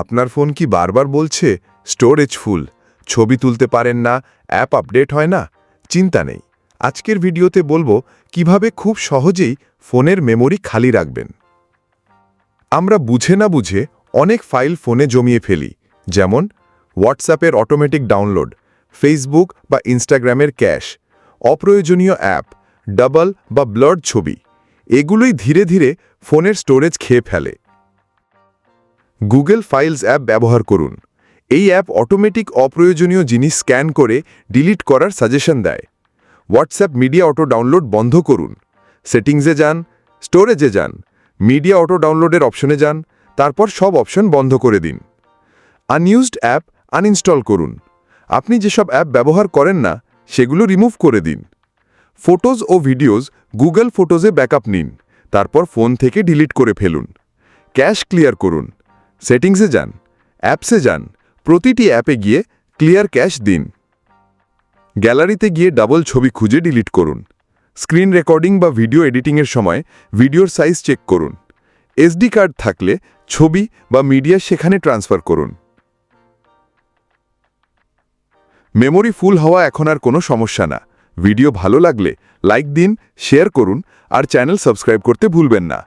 আপনার ফোন কি বারবার বলছে, স্টোরেজ ফুল ছবি তুলতে পারেন না, অ্যাপ আপডেট হয় না? চিন্তা নেই। আজকের ভিডিওতে বলব কীভাবে খুব সহজেই ফোনের মেমরি খালি রাখবেন। আমরা বুঝে না বুঝে অনেক ফাইল ফোনে জমিয়ে ফেলি, যেমন হোয়াটসঅ্যাপের অটোমেটিক ডাউনলোড, ফেসবুক বা ইনস্টাগ্রামের ক্যাশ, অপ্রয়োজনীয় অ্যাপ, ডাবল বা ব্লাড ছবি। এগুলোই ধীরে ধীরে ফোনের স্টোরেজ খেয়ে ফেলে। গুগল ফাইলস অ্যাপ ব্যবহার করুন। এই অ্যাপ অটোমেটিক অপ্রয়োজনীয় জিনিস স্ক্যান করে ডিলিট করার সাজেশন দেয়। হোয়াটসঅ্যাপ মিডিয়া অটো ডাউনলোড বন্ধ করুন। সেটিংসে যান, স্টোরেজে যান, মিডিয়া অটো ডাউনলোডের অপশনে যান, তারপর সব অপশন বন্ধ করে দিন। আনইউজড অ্যাপ আনইনস্টল করুন। আপনি যেসব অ্যাপ ব্যবহার করেন না, সেগুলো রিমুভ করে দিন। ফটোজ ও ভিডিওস গুগল ফটোজে ব্যাকআপ নিন, তারপর ফোন থেকে ডিলিট করে ফেলুন। ক্যাশ ক্লিয়ার করুন। সেটিংসে যান, অ্যাপসে যান, প্রতিটি অ্যাপে গিয়ে ক্লিয়ার ক্যাশ দিন। গ্যালারিতে গিয়ে ডাবল ছবি খুঁজে ডিলিট করুন। স্ক্রিন রেকর্ডিং বা ভিডিও এডিটিংয়ের সময় ভিডিওর সাইজ চেক করুন। এসডি কার্ড থাকলে ছবি বা মিডিয়া সেখানে ট্রান্সফার করুন। মেমোরি ফুল হওয়া এখন আর কোনো সমস্যা না। ভিডিও ভালো লাগলে লাইক দিন, শেয়ার করুন আর চ্যানেল সাবস্ক্রাইব করতে ভুলবেন না।